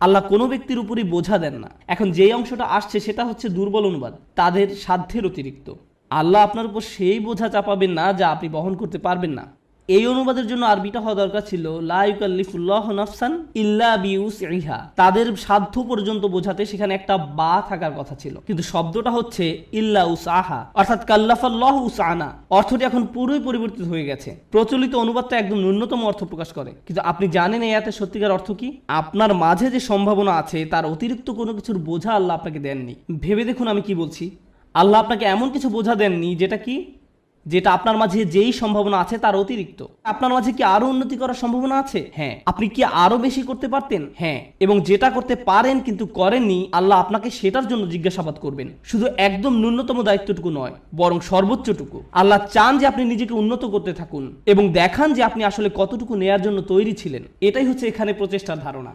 আল্লাহ কোনো ব্যক্তির উপরই বোঝা দেন না। এখন যেই অংশটা আসছে সেটা হচ্ছে দুর্বল অনুবাদ, তাদের সাধ্যের অতিরিক্ত। আল্লাহ আপনার উপর সেই বোঝা চাপাবেন না যা আপনি বহন করতে পারবেন না। এই অনুবাদের জন্য আরবিটা হওয়া দরকার ছিল লাইকাল্লিফুল্লাহ নাফসান ইল্লা বিউস ইহা তাদের সাধ্য পর্যন্ত বোঝাতে সেখানে একটা বা থাকার কথা ছিল। কিন্তু শব্দটা হচ্ছে ইল্লা উস আহা অর্থাৎ কাল্লাফাল্লাহ উস আনা অর্থটি এখন পুরোই পরিবর্তিত হয়ে গেছে। প্রচলিত অনুবাদটা একদম ন্যূনতম অর্থ প্রকাশ করে। কিন্তু আপনি জানেন এই এতে সত্যিকার অর্থ কি? আপনার মাঝে যে সম্ভাবনা আছে, তার অতিরিক্ত কোনো কিছুর বোঝা আল্লাহ আপনাকে দেননি। ভেবে দেখুন আমি কি বলছি। আল্লাহ আপনাকে এমন কিছু বোঝা দেননি, যেটা কি? যেটা আপনার মাঝে যেই সম্ভাবনা আছে তার অতিরিক্ত। আপনার মাঝে কি আরও উন্নতি করার সম্ভাবনা আছে? হ্যাঁ। আপনি কি আরও বেশি করতে পারতেন? হ্যাঁ। এবং যেটা করতে পারেন কিন্তু করেননি, আল্লাহ আপনাকে সেটার জন্য জিজ্ঞাসাবাদ করবেন। শুধু একদম ন্যূনতম দায়িত্বটুকু নয়, বরং সর্বোচ্চটুকু। আল্লাহ চান যে আপনি নিজেকে উন্নত করতে থাকুন এবং দেখান যে আপনি আসলে কতটুকু নেয়ার জন্য তৈরি ছিলেন। এটাই হচ্ছে এখানে প্রচেষ্টার ধারণা।